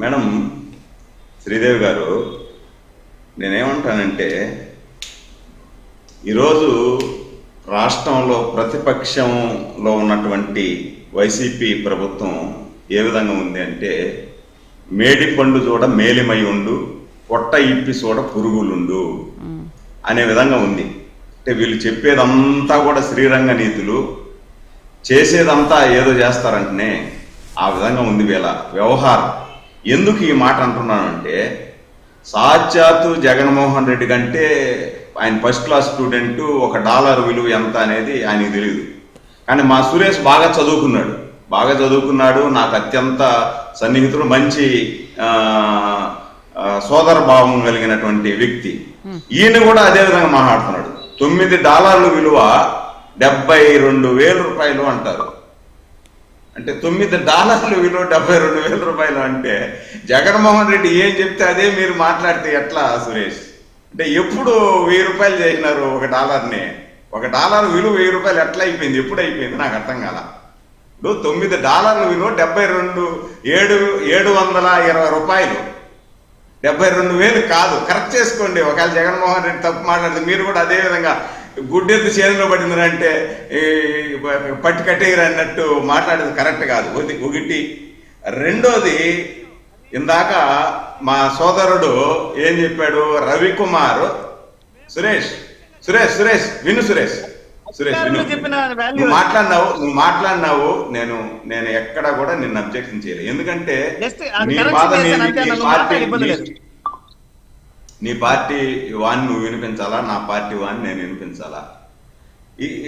Madam Sridevi గారు నేనేమంటానంటే ఈరోజు రాష్ట్రంలో ప్రతిపక్షంలో ఉన్నటువంటి వైసీపీ ప్రభుత్వం ఏ విధంగా ఉంది అంటే మేడి పండు చూడ మేలిమై ఉండు పొట్ట ఇప్పి చూడ పురుగులుండు అనే విధంగా ఉంది. అంటే వీళ్ళు చెప్పేదంతా కూడా శ్రీరంగ నీతులు చేసేదంతా ఏదో చేస్తారంటనే ఆ విధంగా ఉంది వీళ్ళ వ్యవహారం. ఎందుకు ఈ మాట అంటున్నానంటే సాక్షాత్తు జగన్మోహన్ రెడ్డి కంటే ఆయన ఫస్ట్ క్లాస్ స్టూడెంట్ ఒక డాలర్ విలువ ఎంత అనేది ఆయనకి తెలియదు కానీ మా సురేష్ బాగా చదువుకున్నాడు. బాగా చదువుకున్నాడు నాకు అత్యంత సన్నిహితుడు మంచి సోదర భావం కలిగినటువంటి వ్యక్తి. ఈయన కూడా అదే విధంగా మాట్లాడుతున్నాడు. తొమ్మిది డాలర్ల విలువ డెబ్బై రెండు వేల రూపాయలు అంటారు. అంటే తొమ్మిది డాలర్లు విలువ డెబ్బై రెండు వేల రూపాయలు అంటే జగన్మోహన్ రెడ్డి ఏం చెప్తే అదే మీరు మాట్లాడితే ఎట్లా సురేష్? అంటే ఎప్పుడు వెయ్యి రూపాయలు చేసినారు ఒక డాలర్ని? ఒక డాలర్ విలువ వెయ్యి రూపాయలు ఎట్లా అయిపోయింది? ఎప్పుడు అయిపోయింది? నాకు అర్థం కాల. ఇప్పుడు తొమ్మిది డాలర్ల విలువ డెబ్బై రెండు ఏడు ఏడు వందల ఇరవై రూపాయలు. డెబ్బై రెండు వేలు కాదు. కరెక్ట్ చేసుకోండి. ఒకవేళ జగన్మోహన్ రెడ్డి తప్పు మాట్లాడితే మీరు కూడా అదే విధంగా గుడ్డెత్తు చేతిలో పడిందంటే ఈ పట్టి కట్టేయరు అన్నట్టు మాట్లాడేది కరెక్ట్ కాదు. ఒకటి ఒకటి. రెండోది ఇందాక మా సోదరుడు ఏం చెప్పాడు? రవికుమార్ సురేష్ సురేష్ సురేష్ విను సురేష్. సురేష్ విను. నువ్వు మాట్లాడినావు నువ్వు మాట్లాడినావు నేను నేను ఎక్కడ కూడా నిన్ను అబ్జెక్షన్ చేయలేదు. ఎందుకంటే నీ బాధ నీ- పార్టీ నీ- పార్టీ వాణ్ణి నువ్వు వినిపించాలా? నా పార్టీ వాణ్ణి నేను వినిపించాలా?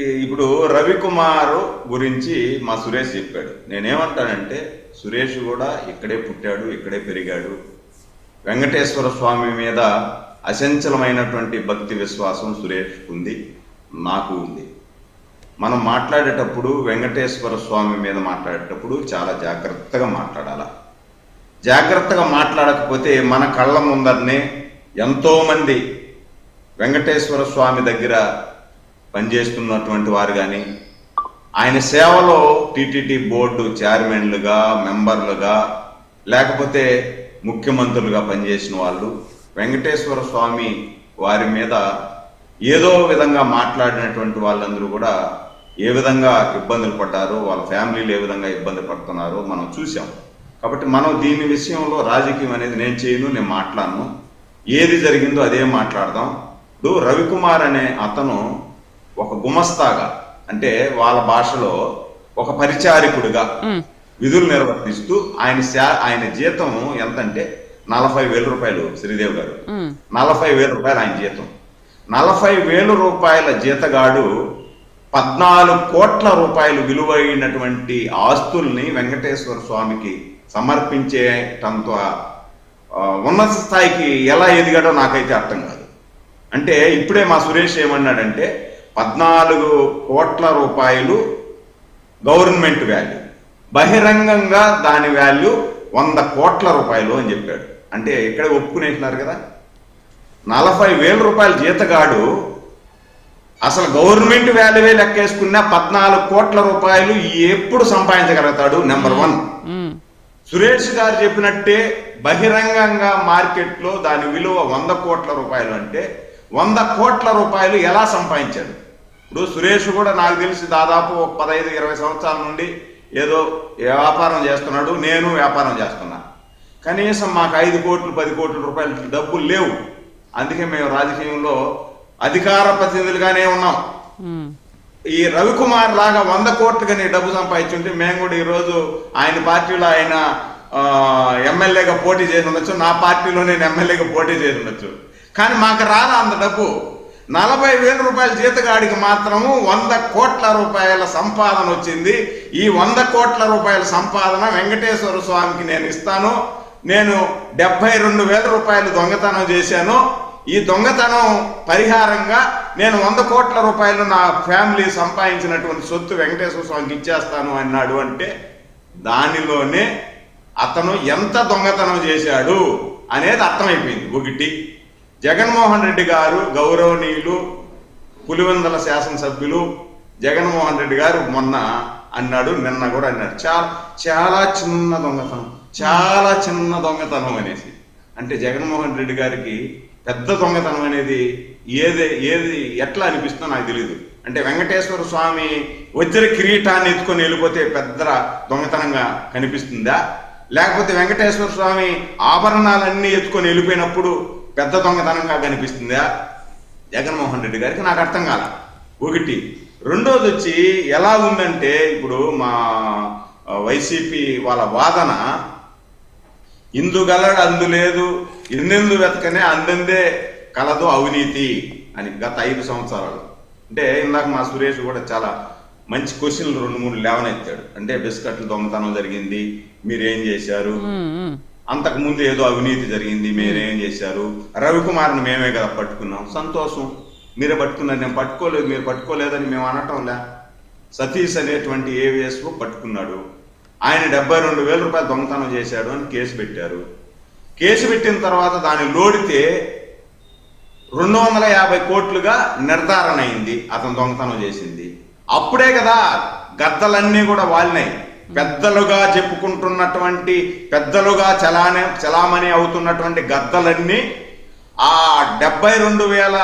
ఇప్పుడు రవికుమార్ గురించి మా సురేష్ చెప్పాడు. నేనేమంటానంటే సురేష్ కూడా ఇక్కడే పుట్టాడు ఇక్కడే పెరిగాడు. వెంకటేశ్వర స్వామి మీద అచంచలమైనటువంటి భక్తి విశ్వాసం సురేష్ ఉంది నాకు ఉంది. మనం మాట్లాడేటప్పుడు వెంకటేశ్వర స్వామి మీద మాట్లాడేటప్పుడు చాలా జాగ్రత్తగా మాట్లాడాలి? జాగ్రత్తగా మాట్లాడకపోతే మన కళ్ళ ముందరనే ఎంతోమంది వెంకటేశ్వర స్వామి దగ్గర పనిచేస్తున్నటువంటి వారు కానీ ఆయన సేవలో టీటీడీ బోర్డు చైర్మన్లుగా మెంబర్లుగా లేకపోతే ముఖ్యమంత్రులుగా పనిచేసిన వాళ్ళు వెంకటేశ్వర స్వామి వారి మీద ఏదో విధంగా మాట్లాడినటువంటి వాళ్ళందరూ కూడా ఏ విధంగా ఇబ్బందులు పడ్డారో వాళ్ళ ఫ్యామిలీలు ఏ విధంగా ఇబ్బంది పడుతున్నారో మనం చూసాం కాబట్టి మనం దీని విషయంలో రాజకీయం అనేది నేను చేయను నేను మాట్లాడను. ఏది జరిగిందో అదే మాట్లాడదాం. ఇప్పుడు రవికుమార్ అనే అతను ఒక గుమస్తాగా అంటే వాళ్ళ భాషలో ఒక పరిచారికుడిగా విధులు నిర్వర్తిస్తూ ఆయన ఆయన జీతం ఎంతంటే నలభై వేల రూపాయలు శ్రీదేవి గారు. నలభై వేల రూపాయలు ఆయన జీతం. నలభై వేల రూపాయల జీతగాడు పద్నాలుగు కోట్ల రూపాయలు విలువైనటువంటి ఆస్తుల్ని వెంకటేశ్వర స్వామికి సమర్పించేటంత ఉన్నత స్థాయికి ఎలా ఎదిగాడో నాకైతే అర్థం కాదు. అంటే ఇప్పుడే మా సురేష్ ఏమన్నాడంటే పద్నాలుగు కోట్ల రూపాయలు గవర్నమెంట్ వాల్యూ బహిరంగంగా దాని వాల్యూ వంద కోట్ల రూపాయలు అని చెప్పాడు. అంటే ఇక్కడ ఒప్పుకునేసినారు కదా? నలభై వేల రూపాయల జీతగాడు అసలు గవర్నమెంట్ వాల్యూవే లెక్కేసుకున్న పద్నాలుగు కోట్ల రూపాయలు ఎప్పుడు సంపాదించగలుగుతాడు? Number one. సురేష్ గారు చెప్పినట్టే బహిరంగంగా మార్కెట్లో దాని విలువ వంద కోట్ల రూపాయలు అంటే వంద కోట్ల రూపాయలు ఎలా సంపాదించాడు? ఇప్పుడు సురేష్ కూడా నాకు తెలిసి దాదాపు ఒక పదహైదు ఇరవై సంవత్సరాల నుండి ఏదో వ్యాపారం చేస్తున్నాడు నేను వ్యాపారం చేస్తున్నా. కనీసం మాకు ఐదు కోట్లు పది కోట్ల రూపాయలు డబ్బులు లేవు. అందుకే మేము రాజకీయంలో అధికార ప్రతినిధులుగానే ఉన్నాం. ఈ రవికుమార్ లాగా వంద కోట్లుగా డబ్బు సంపాదించుంటే మేము కూడా ఈరోజు ఆయన పార్టీలో ఆయన ఎమ్మెల్యేగా పోటీ చేసి ఉండొచ్చు. నా పార్టీలో నేను ఎమ్మెల్యేగా పోటీ చేసి ఉండొచ్చు. కానీ మాకు రాదా అంత డబ్బు? నలభై వేల రూపాయల జీతగాడికి మాత్రము వంద కోట్ల రూపాయల సంపాదన వచ్చింది. ఈ వంద కోట్ల రూపాయల సంపాదన వెంకటేశ్వర స్వామికి నేను ఇస్తాను. నేను డెబ్బై రెండు వేల రూపాయలు దొంగతనం చేశాను. ఈ దొంగతనం పరిహారంగా నేను వంద కోట్ల రూపాయలు నా ఫ్యామిలీ సంపాదించినటువంటి సొత్తు వెంకటేశ్వర స్వామికి ఇచ్చేస్తాను అన్నాడు అంటే దానిలోనే అతను ఎంత దొంగతనం చేశాడు అనేది అర్థమైపోయింది. ఒకటి జగన్మోహన్ రెడ్డి గారు గౌరవనీయులు పులివెందల శాసనసభ్యులు. జగన్మోహన్ రెడ్డి గారు మొన్న అన్నాడు నిన్న కూడా అన్నాడు. చాలా చాలా చిన్న దొంగతనం చాలా చిన్న దొంగతనం అనేసి. అంటే జగన్మోహన్ రెడ్డి గారికి పెద్ద దొంగతనం అనేది ఏది ఏది ఎట్లా అనిపిస్తుందో నాకు తెలియదు అంటే వెంకటేశ్వర స్వామి వజ్ర కిరీటాన్ని ఎత్తుకొని వెళ్ళిపోతే పెద్ద దొంగతనంగా కనిపిస్తుందా? లేకపోతే వెంకటేశ్వర స్వామి ఆభరణాలన్నీ ఎత్తుకొని వెళ్ళిపోయినప్పుడు పెద్ద దొంగతనంగా కనిపిస్తుందా? జగన్మోహన్ రెడ్డి గారికి నాకు అర్థం కాల. ఒకటి. రెండోది వచ్చి ఎలా ఉందంటే ఇప్పుడు మా వైసీపీ వాళ్ళ వాదన ఇందు గలడు అందు లేదు ఎన్నెందు వెతకనే అందందే కలదు అవినీతి అని గత ఐదు సంవత్సరాలు. అంటే ఇందాక మా సురేష్ కూడా చాలా మంచి క్వశ్చన్లు రెండు మూడు లేవనెత్తాడు. అంటే బిస్కట్లు దొంగతనం జరిగింది మీరేం చేశారు. అంతకు ముందు ఏదో అవినీతి జరిగింది మీరేం చేశారు? రవికుమార్ని మేమే కదా పట్టుకున్నాం. సంతోషం. మీరే పట్టుకున్నారు. నేను పట్టుకోలేదు మీరు పట్టుకోలేదని మేము అనటంలే? సతీష్ అనేటువంటి ఏవిఎస్ఓ పట్టుకున్నాడు. ఆయన డెబ్బై రెండు వేల రూపాయలు దొంగతనం చేశాడు అని కేసు పెట్టారు. కేసు పెట్టిన తర్వాత దాన్ని లోడితే రెండు వందల యాభై కోట్లుగా నిర్ధారణ అయింది. అతను దొంగతనం చేసింది. అప్పుడే కదా గద్దలన్నీ కూడా వాలినాయి. పెద్దలుగా చెప్పుకుంటున్నటువంటి పెద్దలుగా చలానే చలామణి అవుతున్నటువంటి గద్దలన్నీ ఆ డెబ్బై రెండు వేల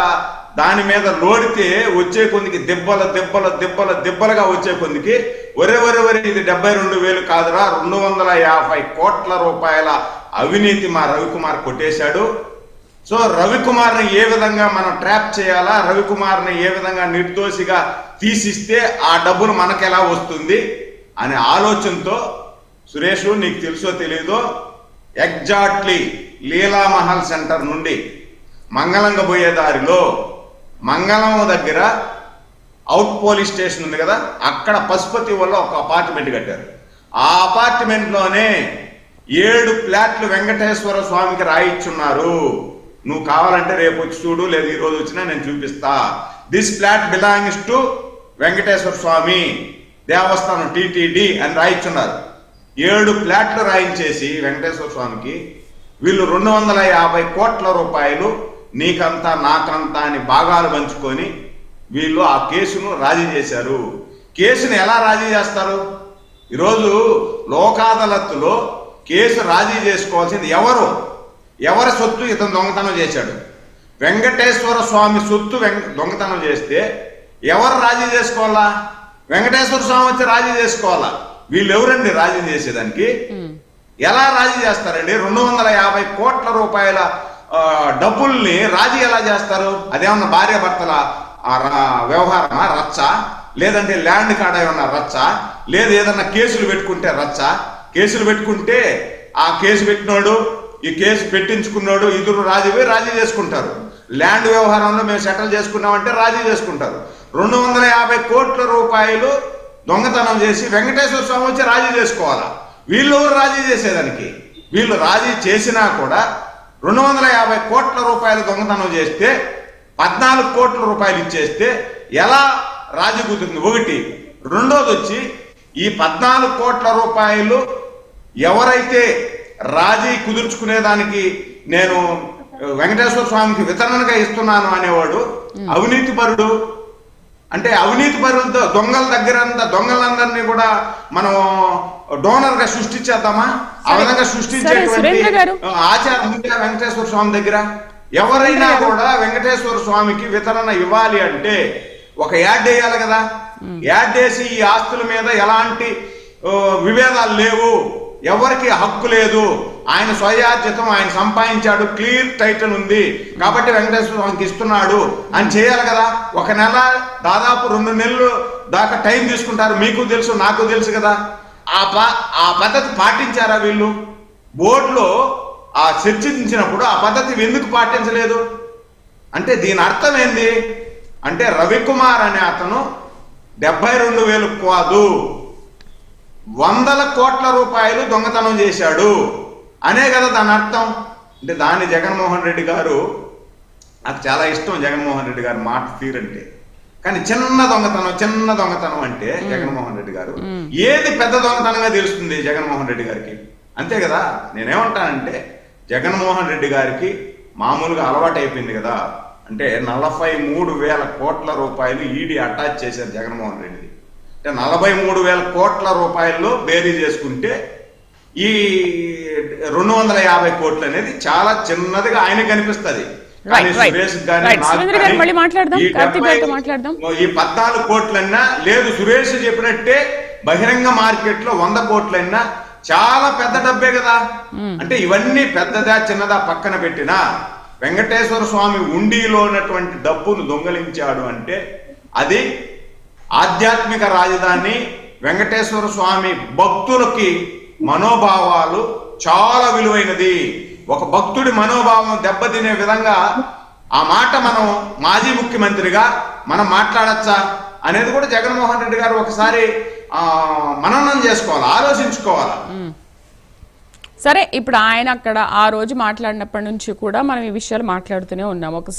దాని మీద లోడితే వచ్చే కొందికి దెబ్బల దెబ్బల దెబ్బల దెబ్బలుగా వచ్చే కొందికి ఒరే ఒరే ఒరే ఇది డెబ్బై రెండు వేలు కాదురా రెండు వందల యాభై కోట్ల రూపాయల అవినీతి మా రవికుమార్ కొట్టేశాడు. సో రవికుమార్ని ఏ విధంగా మనం ట్రాప్ చేయాలా రవికుమార్ని ఏ విధంగా నిర్దోషిగా తీసిస్తే ఆ డబ్బులు మనకు ఎలా వస్తుంది? అనే ఆలోచనతో సురేష్ నీకు తెలుసో తెలియదో ఎగ్జాక్ట్లీ లీలామహల్ సెంటర్ నుండి మంగళంగా పోయే దారిలో మంగళం దగ్గర అవుట్ పోలీస్ స్టేషన్ ఉంది కదా అక్కడ పశుపతి వల్ల ఒక అపార్ట్మెంట్ కట్టారు. ఆ అపార్ట్మెంట్లోనే ఏడు ఫ్లాట్లు వెంకటేశ్వర స్వామికి రాయిచ్చున్నారు. నువ్వు కావాలంటే రేపు వచ్చి చూడు లేదు ఈరోజు వచ్చినా నేను చూపిస్తా. This flat belongs to Venkateswara Swamy. Devasthanam TTD అని రాయించున్నారు ఏడు ఫ్లాట్లు రాయించేసి వెంకటేశ్వర స్వామికి వీళ్ళు రెండు వందల యాభై కోట్ల రూపాయలు నీకంతా నాకంతా అని భాగాలు పంచుకొని వీళ్ళు ఆ కేసును రాజీ చేశారు. కేసును ఎలా రాజీ చేస్తారు? ఈరోజు లోకాదాలత్లో కేసు రాజీ చేసుకోవాల్సింది ఎవరు? ఎవరి సొత్తు ఇతను దొంగతనం చేశాడు? వెంకటేశ్వర స్వామి సొత్తు వెంక దొంగతనం చేస్తే ఎవరు రాజీ చేసుకోవాలా? వెంకటేశ్వర స్వామి వచ్చి రాజీ చేసుకోవాలా? వీళ్ళు ఎవరండి రాజీ చేసేదానికి? ఎలా రాజీ చేస్తారండి? రెండు వందల యాభై కోట్ల రూపాయల డబ్బుల్ని రాజీ ఎలా చేస్తారు? అదేమన్నా భార్య భర్తల వ్యవహారమా? రచ్చ? లేదంటే ల్యాండ్ కాడ ఏమన్నా రచ్చ? లేదు ఏదన్నా కేసులు పెట్టుకుంటే రచ్చ? కేసులు పెట్టుకుంటే ఆ కేసు పెట్టినోడు ఈ కేసు పెట్టించుకున్నాడు ఇద్దరు రాజీ పోయి రాజీ చేసుకుంటారు. ల్యాండ్ వ్యవహారంలో మేము సెటిల్ చేసుకున్నామంటే రాజీ చేసుకుంటారు. రెండు వందల యాభై కోట్ల రూపాయలు దొంగతనం చేసి వెంకటేశ్వర స్వామి వచ్చి రాజీ చేసుకోవాలా? వీళ్ళు ఎవరు రాజీ చేసేదానికి? వీళ్ళు రాజీ చేసినా కూడా రెండు వందల యాభై కోట్ల రూపాయలు దొంగతనం చేస్తే పద్నాలుగు కోట్ల రూపాయలు ఇచ్చేస్తే ఎలా రాజీ కుదురుతుంది ఒకటి రెండోది వచ్చి ఈ పద్నాలుగు కోట్ల రూపాయలు ఎవరైతే రాజీ కుదుర్చుకునేదానికి నేను వెంకటేశ్వర స్వామికి వితరణగా ఇస్తున్నాను అనేవాడు అవినీతి పరుడు. అంటే అవినీతి పరులతో దొంగల దగ్గర దొంగలందరినీ కూడా మనం డోనర్గా సృష్టించేద్దామా? ఆ. విధంగా సృష్టించేటువంటి. ఆచారం వెంకటేశ్వర స్వామి దగ్గర ఎవరైనా కూడా వెంకటేశ్వర స్వామికి వితరణ ఇవ్వాలి అంటే ఒక యాడ్ వేయాలి కదా. యాడ్ వేసి ఈ ఆస్తుల మీద ఎలాంటి విభేదాలు లేవు. ఎవరికి హక్కు లేదు ఆయన స్వయార్జితం ఆయన సంపాదించాడు క్లియర్ టైటిల్ ఉంది. కాబట్టి వెంకటేశ్వర స్వామికి ఇస్తున్నాడు. అని చేయాలి కదా. ఒక నెల దాదాపు రెండు నెలలు దాకా టైం తీసుకుంటారు. మీకు తెలుసు నాకు తెలుసు కదా. ఆ ప- ఆ పద్ధతి పాటించారా వీళ్ళు? బోర్డులో ఆ చర్చించినప్పుడు ఆ పద్ధతి ఎందుకు పాటించలేదు? అంటే దీని అర్థం ఏంది? అంటే రవికుమార్ అనే అతను డెబ్బై రెండు వేలు కాదు. వందల కోట్ల రూపాయలు దొంగతనం చేశాడు. అనే కదా దాని అర్థం. అంటే దాని జగన్మోహన్ రెడ్డి గారు నాకు చాలా ఇష్టం జగన్మోహన్ రెడ్డి గారి మాట తీరంటే కానీ చిన్న దొంగతనం చిన్న దొంగతనం అంటే జగన్మోహన్ రెడ్డి గారు. ఏది పెద్ద దొంగతనంగా తెలుస్తుంది జగన్మోహన్ రెడ్డి గారికి? అంతే కదా? నేనేమంటానంటే జగన్మోహన్ రెడ్డి గారికి మామూలుగా అలవాటు అయిపోయింది కదా. అంటే నలభై మూడు వేల కోట్ల రూపాయలు ఈడీ అటాచ్ చేశారు జగన్మోహన్ రెడ్డిది. అంటే నలభై మూడు వేల కోట్ల రూపాయల్లో బేరీ చేసుకుంటే ఈ రెండు వందల యాభై కోట్లు అనేది చాలా చిన్నదిగా ఆయన కనిపిస్తది. ఈ పద్నాలుగు కోట్లన్నా లేదు సురేష్ చెప్పినట్టే బహిరంగ మార్కెట్లో వంద కోట్లన్నా చాలా పెద్ద డబ్బే కదా. అంటే ఇవన్నీ పెద్దదా చిన్నదా పక్కన పెట్టినా వెంకటేశ్వర స్వామి ఉండిలో ఉన్నటువంటి డబ్బును దొంగలించాడు అంటే అది ఆధ్యాత్మిక రాజధాని వెంకటేశ్వర స్వామి భక్తులకి మనోభావాలు చాలా విలువైనది. ఒక భక్తుడి మనోభావం దెబ్బతినే విధంగా ఆ మాట మనం మాజీ ముఖ్యమంత్రిగా మనం మాట్లాడచ్చా అనేది కూడా జగన్మోహన్ రెడ్డి గారు ఒకసారి మననం చేసుకోవాలి ఆలోచించుకోవాలి. సరే ఇప్పుడు ఆయన అక్కడ ఆ రోజు మాట్లాడినప్పటి నుంచి కూడా మనం ఈ విషయాలు మాట్లాడుతూనే ఉన్నాం. ఒక